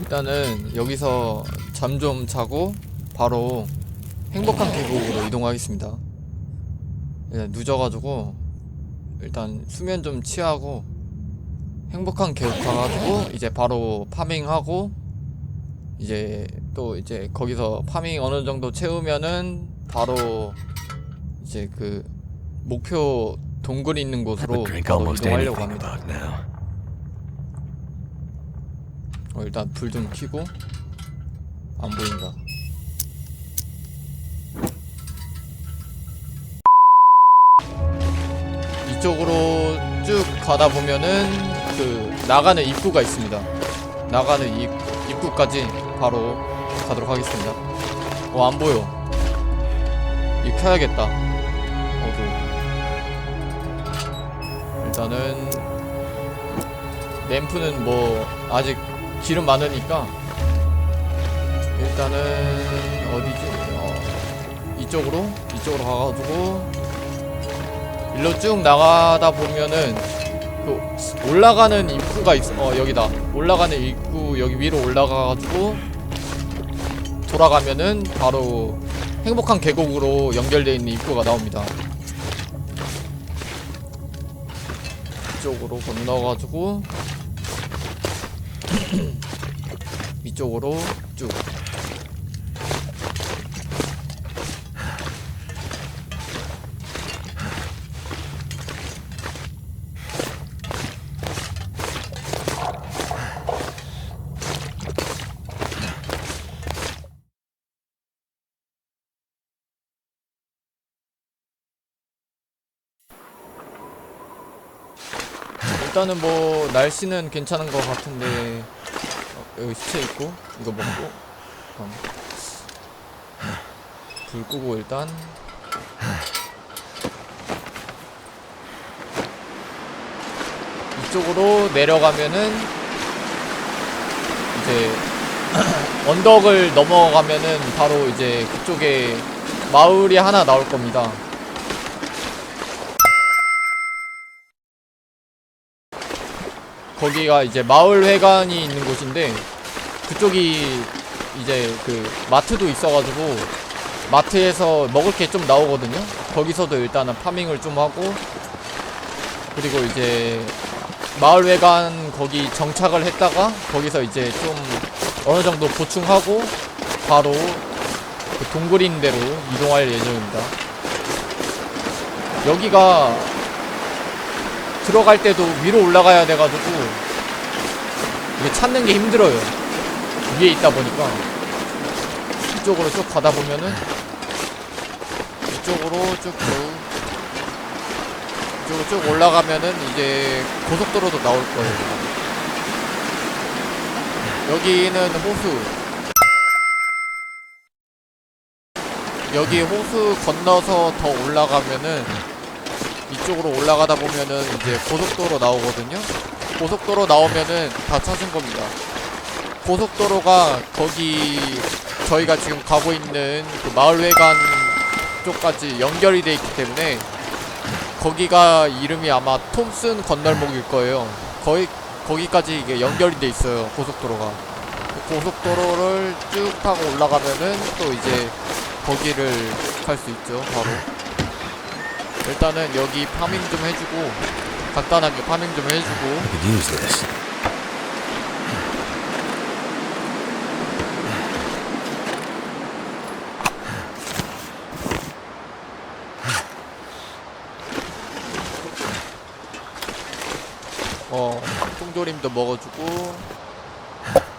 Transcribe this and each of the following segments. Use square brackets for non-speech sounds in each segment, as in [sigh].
일단은 여기서 잠 좀 자고 바로 행복한 계곡으로 이동하겠습니다. 일단 늦어가지고 일단 수면 좀 취하고 행복한 계곡 가가지고 이제 바로 파밍하고 이제 또 이제 거기서 파밍 어느 정도 채우면은 바로 이제 그 목표 동굴 있는 곳으로 바로 이동하려고 합니다. 어, 일단 불 좀 켜고 안 보인다. 이쪽으로 쭉 가다 보면은 그 나가는 입구가 있습니다. 나가는 입, 입구까지 바로 가도록 하겠습니다. 어, 안 보여. 이 켜야겠다. 어두. 일단은 램프는 뭐 아직 기름 많으니까 일단은 어디지? 어, 이쪽으로 이쪽으로 가가지고 일로 쭉 나가다 보면은 그 올라가는 입구가 있어. 어 여기다. 올라가는 입구 여기 위로 올라가가지고 돌아가면은 바로 행복한 계곡으로 연결되어 있는 입구가 나옵니다. 이쪽으로 건너가지고 이쪽으로 쭉 일단은 뭐 날씨는 괜찮은 것 같은데 어, 여기 시체 있고 이거 먹고. 그럼. 불 끄고 일단. 이쪽으로 내려가면은 이제 [clears throat] 언덕을 넘어가면은 바로 이제 그쪽에 마을이 하나 나올 겁니다. 거기가 이제 마을 회관이 있는 곳인데 그쪽이 이제 그 마트도 있어가지고 마트에서 먹을 게 좀 나오거든요. 거기서도 일단은 파밍을 좀 하고 그리고 이제 마을 외관 거기 정착을 했다가 거기서 이제 좀 어느 정도 보충하고 바로 그 동굴 있는 데로 이동할 예정입니다. 여기가 들어갈 때도 위로 올라가야 돼가지고 이게 찾는 게 힘들어요. 위에 있다 보니까 이쪽으로 쭉 가다 보면은 이쪽으로 쭉쭉 이쪽으로 쭉 올라가면은 이제 고속도로도 나올 거예요. 여기는 호수. 여기 호수 건너서 더 올라가면은 이쪽으로 올라가다 보면은 이제 고속도로 나오거든요. 고속도로 나오면은 다 찾은 겁니다. 고속도로가 거기 저희가 지금 가고 있는 그 마을회관 쪽까지 연결이 돼 있기 때문에 거기가 이름이 아마 톰슨 건널목일 거예요. 거기 거기까지 이게 연결이 돼 있어요. 고속도로가. 그 고속도로를 쭉 타고 올라가면은 또 이제 거기를 갈 수 있죠. 바로. 일단은 여기 파밍 좀 해주고 간단하게 파밍 좀 해주고. I could use this. 어 통조림도 먹어주고.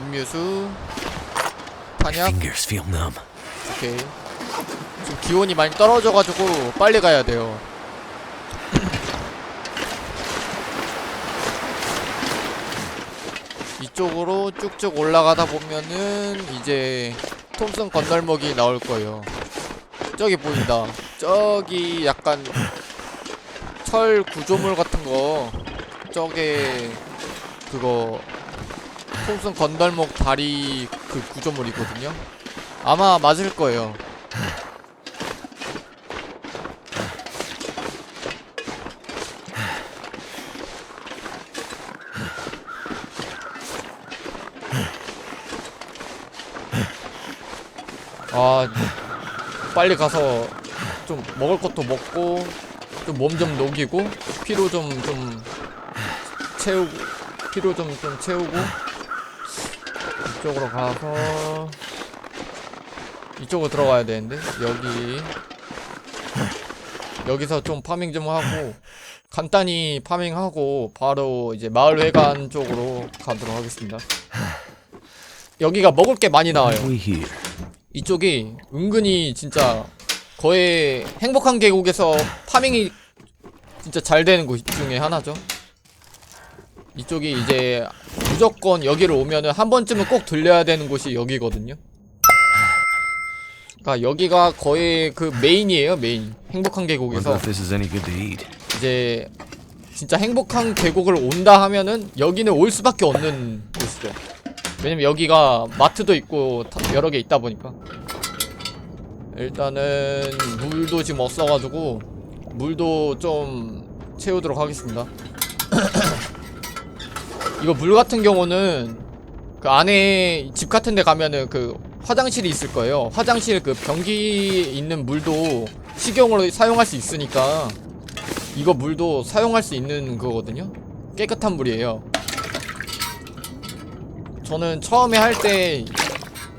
음료수. 탄약. Fingers feel numb. 오케이 지금 기온이 많이 떨어져가지고 빨리 가야 돼요. 이쪽으로 쭉쭉 올라가다 보면은 이제 톰슨 건널목이 나올 거예요. 저기 보인다. 저기 약간 철 구조물 같은 거. 저게 그거 톰슨 건널목 다리 그 구조물이거든요. 아마 맞을 거예요. 아 빨리 가서 좀 먹을 것도 먹고 좀 몸좀 녹이고 피로 좀좀 채우고 피로 좀좀 채우고 이쪽으로 가서 이쪽으로 들어가야 되는데 여기 여기서 좀 파밍 좀 하고 간단히 파밍하고 바로 이제 마을 회관 쪽으로 가도록 하겠습니다. 여기가 먹을 게 많이 나와요. 이쪽이 은근히 진짜 거의 행복한 계곡에서 파밍이 진짜 잘 되는 곳 중에 하나죠. 이쪽이 이제 무조건 여기를 오면은 한 번쯤은 꼭 들려야 되는 곳이 여기거든요. 그러니까 여기가 거의 그 메인이에요, 메인. 행복한 계곡에서. 이제 진짜 행복한 계곡을 온다 하면은 여기는 올 수밖에 없는 곳이죠. 왜냐면 여기가 마트도 있고 다- 여러 개 있다 보니까. 일단은 물도 지금 없어가지고 물도 좀 채우도록 하겠습니다. [coughs] 이거 물 같은 경우는 그 안에 집 같은 데 가면은 그 화장실이 있을 거예요. 화장실 그 변기 있는 물도 식용으로 사용할 수 있으니까 이거 물도 사용할 수 있는 거거든요. 깨끗한 물이에요. 저는 처음에 할때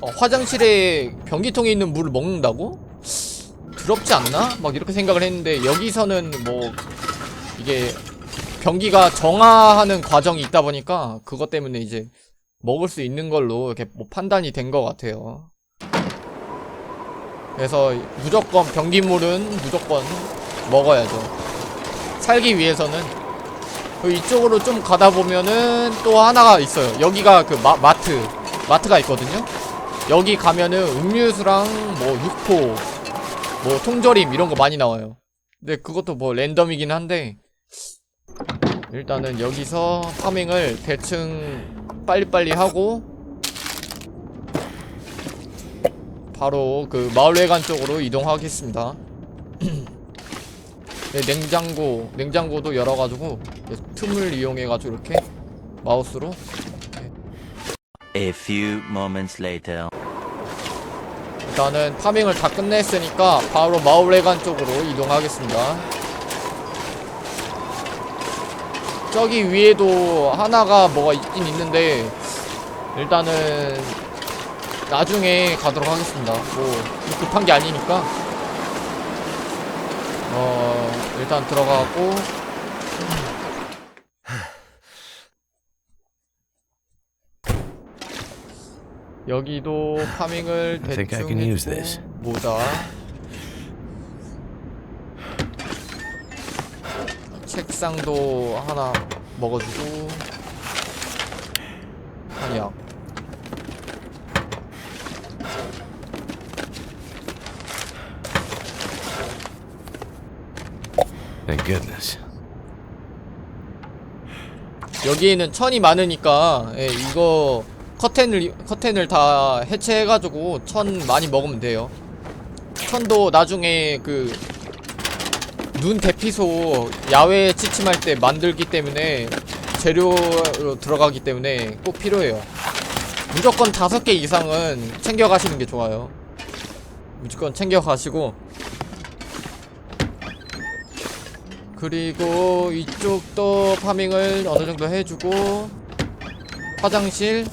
어, 화장실에 변기통에 있는 물을 먹는다고? 더럽지 않나? 막 이렇게 생각을 했는데 여기서는 뭐 이게 변기가 정화하는 과정이 있다 보니까 그것 때문에 이제 먹을 수 있는 걸로 이렇게 뭐 판단이 된 것 같아요. 그래서 무조건 변기물은 무조건 먹어야죠. 살기 위해서는 그 이쪽으로 좀 가다 보면은 또 하나가 있어요. 여기가 그 마, 마트 마트가 있거든요. 여기 가면은 음료수랑 뭐 육포 뭐 통조림 이런 거 많이 나와요. 근데 그것도 뭐 랜덤이긴 한데 일단은 여기서 파밍을 대충 빨리빨리 하고 바로 그 마을회관 쪽으로 이동하겠습니다. [clears throat] 네, 냉장고, 냉장고도 열어가지고 네, 틈을 이용해가지고 이렇게 마우스로 A few moments later. 일단은 파밍을 다 끝냈으니까 바로 마을회관 쪽으로 이동하겠습니다. 저기 위에도 하나가 뭐가 있긴 있는데 일단은 나중에 가도록 하겠습니다. 뭐 급한 게 아니니까 어 일단 들어가고 여기도 파밍을 I think I 대충 can use 해주고. 모자 책상도 하나 먹어주고 한약 Thank goodness. 여기에는 천이 많으니까 예, 이거 커튼을 커튼을 다 해체해가지고 천 많이 먹으면 돼요. 천도 나중에 그 눈 대피소 야외 취침할 때 만들기 때문에 재료로 들어가기 때문에 꼭 필요해요. 무조건 다섯 개 이상은 챙겨가시는 게 좋아요. 무조건 챙겨가시고 그리고 이쪽도 파밍을 어느 정도 해주고 화장실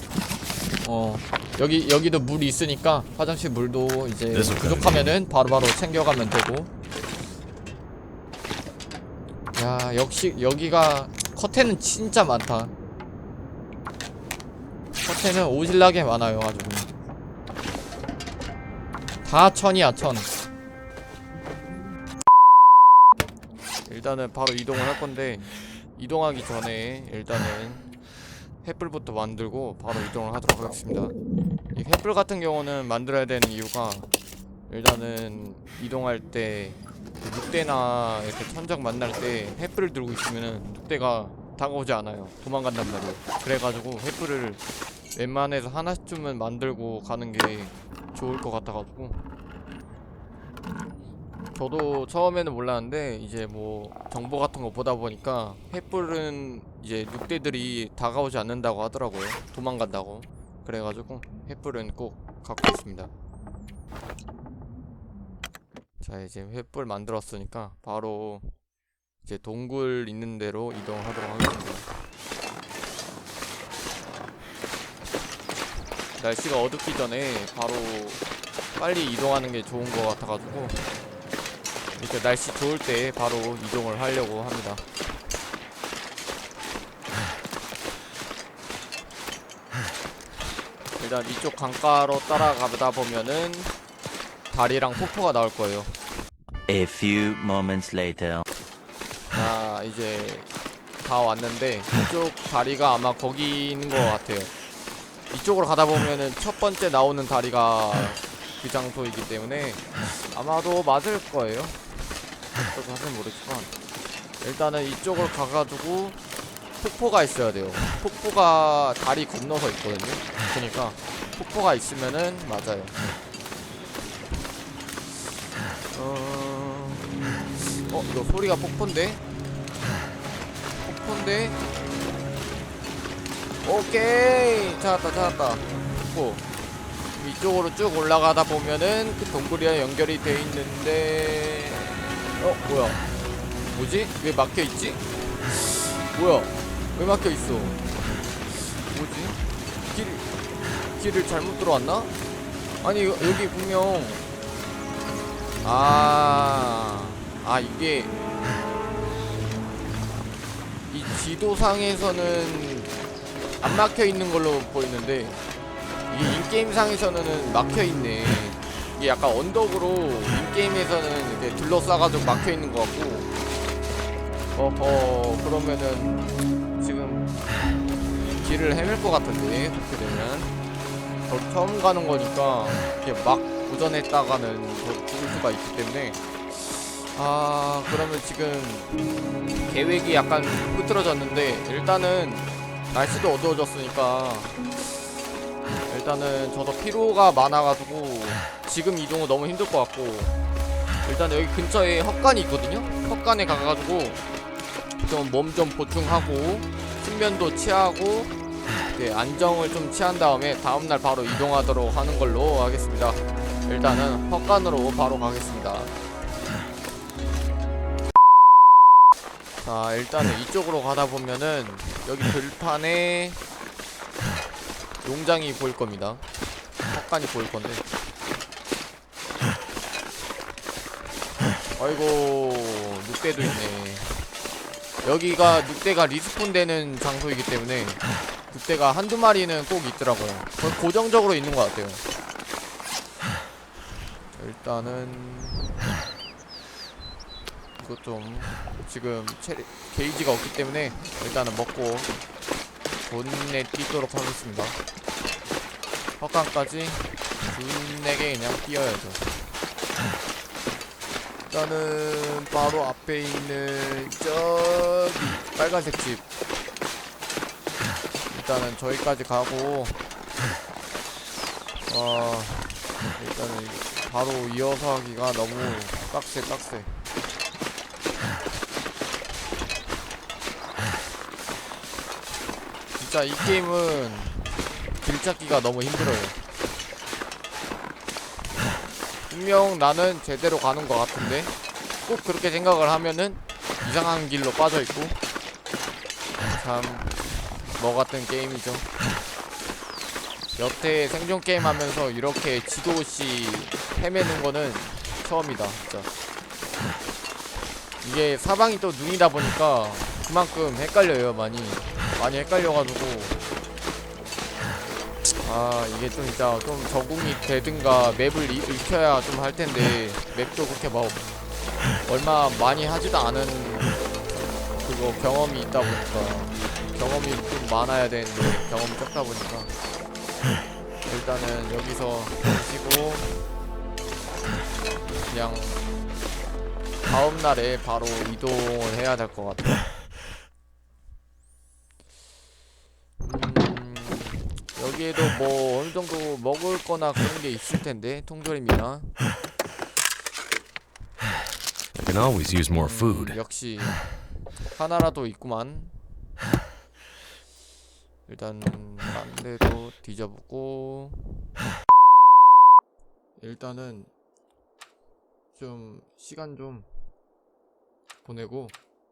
어 여기 여기도 물이 있으니까 화장실 물도 이제 그래서 부족하면은 바로 바로 챙겨가면 되고. 야 역시 여기가 커튼은 진짜 많다. 커튼은 오질나게 많아요 아주. 다 천이야 천. 일단은 바로 이동을 할 건데 이동하기 전에 일단은 횃불부터 만들고 바로 이동을 하도록 하겠습니다. 이 횃불 같은 경우는 만들어야 되는 이유가 일단은 이동할 때그 늑대나 이렇게 천적 만날 때 횃불을 들고 있으면은 늑대가 다가오지 않아요. 도망간단 말이에요. 그래가지고 횃불을 웬만해서 하나쯤은 만들고 가는 게 좋을 것 같아가지고 저도 처음에는 몰랐는데 이제 뭐 정보 같은 거 보다 보니까 횃불은 이제 늑대들이 다가오지 않는다고 하더라고요. 도망간다고. 그래가지고 횃불은 꼭 갖고 있습니다. 자 이제 횃불 만들었으니까 바로 이제 동굴 있는 대로 이동하도록 하겠습니다 날씨가 어둡기 전에 바로 빨리 이동하는 게 좋은 것 같아가지고 이렇게 날씨 좋을 때 바로 이동을 하려고 합니다 일단 이쪽 강가로 따라가다 보면은 다리랑 폭포가 나올 거예요. A few moments later. 자, 이제 다 왔는데 이쪽 다리가 아마 거기 있는 것 같아요. 이쪽으로 가다 보면은 첫 번째 나오는 다리가 그 장소이기 때문에 아마도 맞을 거예요. 저도 사실 모르겠지만 일단은 이쪽으로 가가지고 폭포가 있어야 돼요. 폭포가 다리 건너서 있거든요. 그러니까 폭포가 있으면은 맞아요. 어, 어, 이거 소리가 폭포인데? 폭포인데? 오케이! 찾았다, 찾았다. 폭포. 이쪽으로 쭉 올라가다 보면은 그 동굴이랑 연결이 돼 있는데, 어, 뭐야? 뭐지? 왜 막혀 있지? 뭐야? 왜 막혀 있어? 뭐지? 길, 길을 잘못 들어왔나? 아니, 여- 여기 분명, 아, 아, 이게, 이 지도상에서는 안 막혀 있는 걸로 보이는데, 이게 인게임상에서는 막혀 있네. 이게 약간 언덕으로 인게임에서는 이렇게 둘러싸가지고 막혀 있는 것 같고, 어허, 그러면은 지금 길을 헤맬 것 같은데, 그렇게 되면. 저 처음 가는 거니까, 이렇게 막 도전했다가는 저 죽을 수가 있기 때문에, 아, 그러면 지금 계획이 약간 흐트러졌는데, 일단은 날씨도 어두워졌으니까, 일단은 저도 피로가 많아가지고 지금 이동은 너무 힘들 것 같고 일단 여기 근처에 헛간이 있거든요? 헛간에 가가지고 좀몸좀 보충하고 숙면도 취하고 네, 안정을 좀 취한 다음에 다음날 바로 이동하도록 하는 걸로 하겠습니다. 일단은 헛간으로 바로 가겠습니다. 자 일단은 이쪽으로 가다 보면은 여기 들판에 농장이 보일 겁니다. 헛간이 보일 건데. 아이고 늑대도 있네. 여기가 늑대가 리스폰 되는 장소이기 때문에 늑대가 한두 마리는 꼭 있더라고요. 거의 고정적으로 있는 것 같아요. 일단은 이것 좀 지금 체리, 게이지가 없기 때문에 일단은 먹고 돈내 뛰도록 하겠습니다. 헛간까지 준내게 그냥 뛰어야죠. 일단은 바로 앞에 있는 저기 빨간색 집 일단은 저기까지 가고 아 일단은 바로 이어서 하기가 너무 빡세 빡세 진짜 이 게임은 길 찾기가 너무 힘들어요. 분명 나는 제대로 가는 것 같은데 꼭 그렇게 생각을 하면은 이상한 길로 빠져 있고 참 뭐 같은 게임이죠. 여태 생존 게임 하면서 이렇게 지도 없이 헤매는 거는 처음이다, 진짜. 이게 사방이 또 눈이다 보니까 그만큼 헷갈려요, 많이. 많이 헷갈려가지고 아 이게 좀 진짜 좀 적응이 되든가 맵을 이- 익혀야 좀 할 텐데 맵도 그렇게 뭐 얼마 많이 하지도 않은 그거 경험이 있다 보니까 경험이 좀 많아야 되는데 경험이 적다 보니까 일단은 여기서 쉬고 그냥 다음 날에 바로 이동을 해야 될 것 같아요. 여기에도 뭐 어느 정도 먹을 거나 그런 게 있을 텐데 통조림이나 I can always use more 음, food. 역시 하나라도 있구만. 일단 딴 데도 뒤져보고 일단은 좀 시간 좀 보내고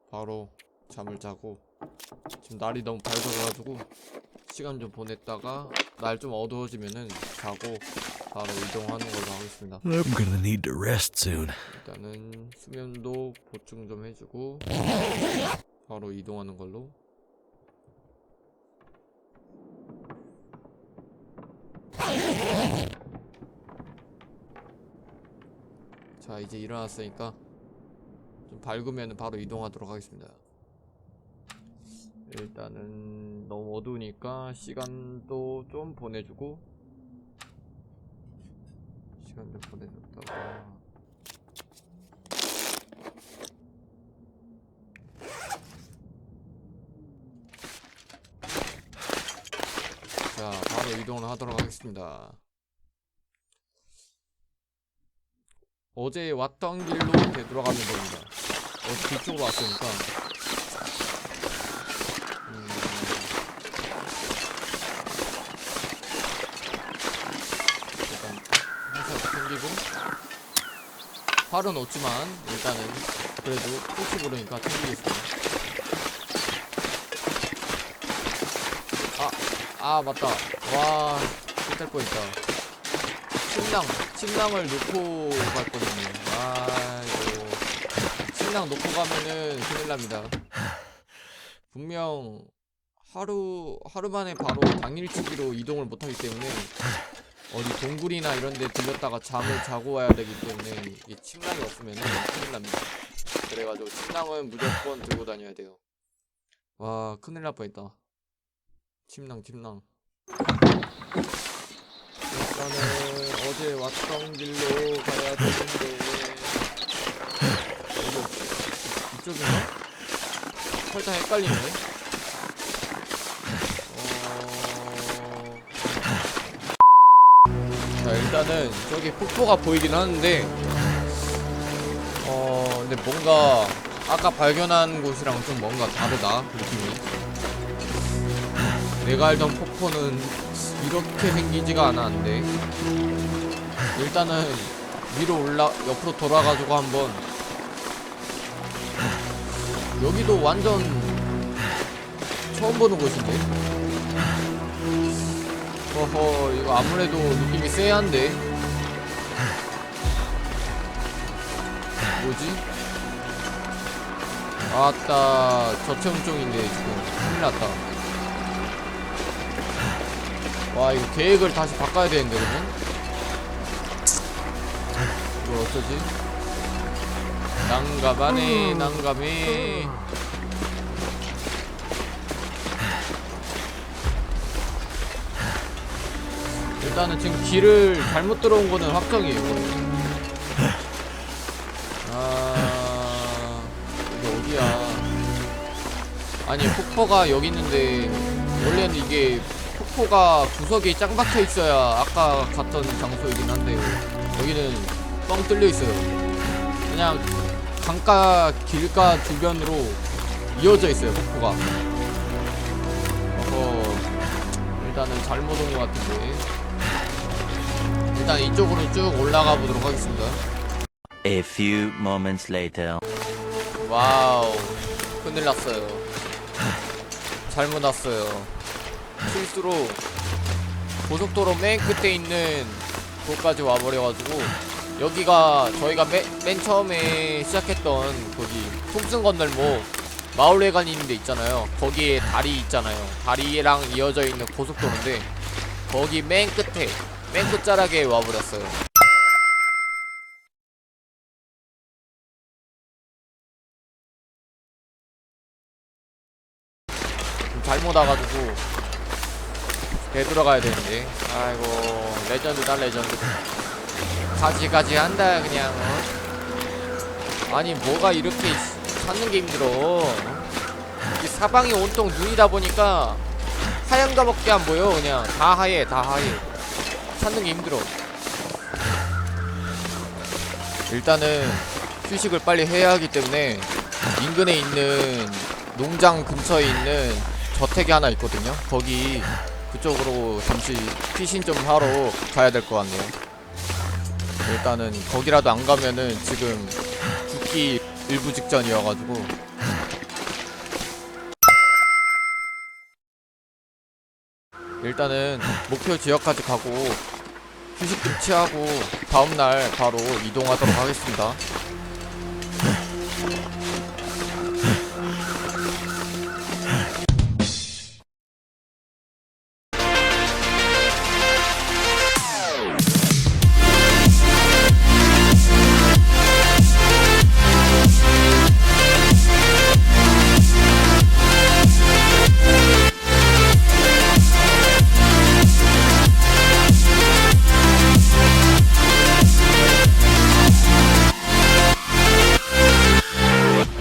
바로 잠을 자고 지금 날이 너무 밝아가지고 시간 좀 보냈다가 날 좀 어두워지면은 자고 바로 이동하는 걸로 하겠습니다. I'm gonna need to rest soon. 일단은 수면도 보충 좀 해주고 바로 이동하는 걸로 자 이제 일어났으니까 좀 밝으면 바로 이동하도록 하겠습니다 일단은 너무 어두우니까 시간도 좀 보내주고 시간 좀 보내줬다가 자, 바로 이동을 하도록 하겠습니다. 어제 왔던 길로 되돌아가면 됩니다. 어제 뒤쪽으로 왔으니까. 음, 일단 항상 챙기고 활은 없지만 일단은 그래도 혹시 모르니까 챙기겠습니다. 아 맞다. 와 끝날 뻔했다. 침낭 침낭을 놓고 갈 뻔했네. 아이고 침낭 놓고 가면은 큰일 납니다. 분명 하루 하루 만에 바로 당일치기로 이동을 못하기 때문에 어디 동굴이나 이런 데 들렸다가 잠을 자고 와야 되기 때문에 이 침낭이 없으면은 큰일 납니다. 그래가지고 침낭은 무조건 들고 다녀야 돼요. 와 큰일 날 뻔했다. 침낭 침낭. 일단은 어제 왔던 길로 가야 되는데. 이쪽인가? 살짝 헷갈리네 일단은 저기 폭포가 보이긴 하는데 어 근데 뭔가 아까 발견한 곳이랑 좀 뭔가 다르다 느낌이. 내가 알던 폭포는 이렇게 생기지가 않았는데. 일단은 위로 올라 옆으로 돌아가지고 한번. 여기도 완전 처음 보는 곳인데 어허 이거 아무래도 느낌이 쎄한데. 뭐지? 아따 저체온증인데 지금 큰일 났다. 와 이거 계획을 다시 바꿔야 되는데 그러면? 이걸 어쩌지? 난감하네 난감해 일단은 지금 길을 잘못 들어온 거는 확정이에요. 아 이게 어디야 아니 폭포가 여기 있는데 원래는 이게 폭포가 구석이 짱 박혀 있어야 아까 갔던 장소이긴 한데 여기는 뻥 뚫려 있어요. 그냥 강가 길가 주변으로 이어져 있어요 폭포가. 어허 일단은 잘못 온 것 같은데 일단 이쪽으로 쭉 올라가 보도록 하겠습니다. A few moments later. 와우 큰일 났어요. 잘못 왔어요. 실수로 고속도로 맨 끝에 있는 곳까지 와버려가지고 여기가 저희가 맨, 맨 처음에 시작했던 거기 톰슨 건널목 마을회관 있는 데 있잖아요 거기에 다리 있잖아요 다리랑 이어져 있는 고속도로인데 거기 맨 끝에 맨 끝자락에 와버렸어요. 좀 잘못 와가지고 되돌아가야 되는데. 아이고 레전드다 레전드. 가지가지 한다 그냥 어? 아니 뭐가 이렇게 찾는 게 힘들어. 어? 이 사방이 온통 눈이다 보니까 하얀 거밖에 안 보여 그냥. 다 하얘 다 하얘 찾는 게 힘들어. 일단은 휴식을 빨리 해야 하기 때문에 인근에 있는 농장 근처에 있는 저택이 하나 있거든요. 거기 그쪽으로 잠시 피신 좀 하러 가야 될 것 같네요. 일단은 거기라도 안 가면은 지금 죽기 일부 직전이어가지고 일단은 목표 지역까지 가고 휴식 좀 취하고 다음날 바로 이동하도록 하겠습니다.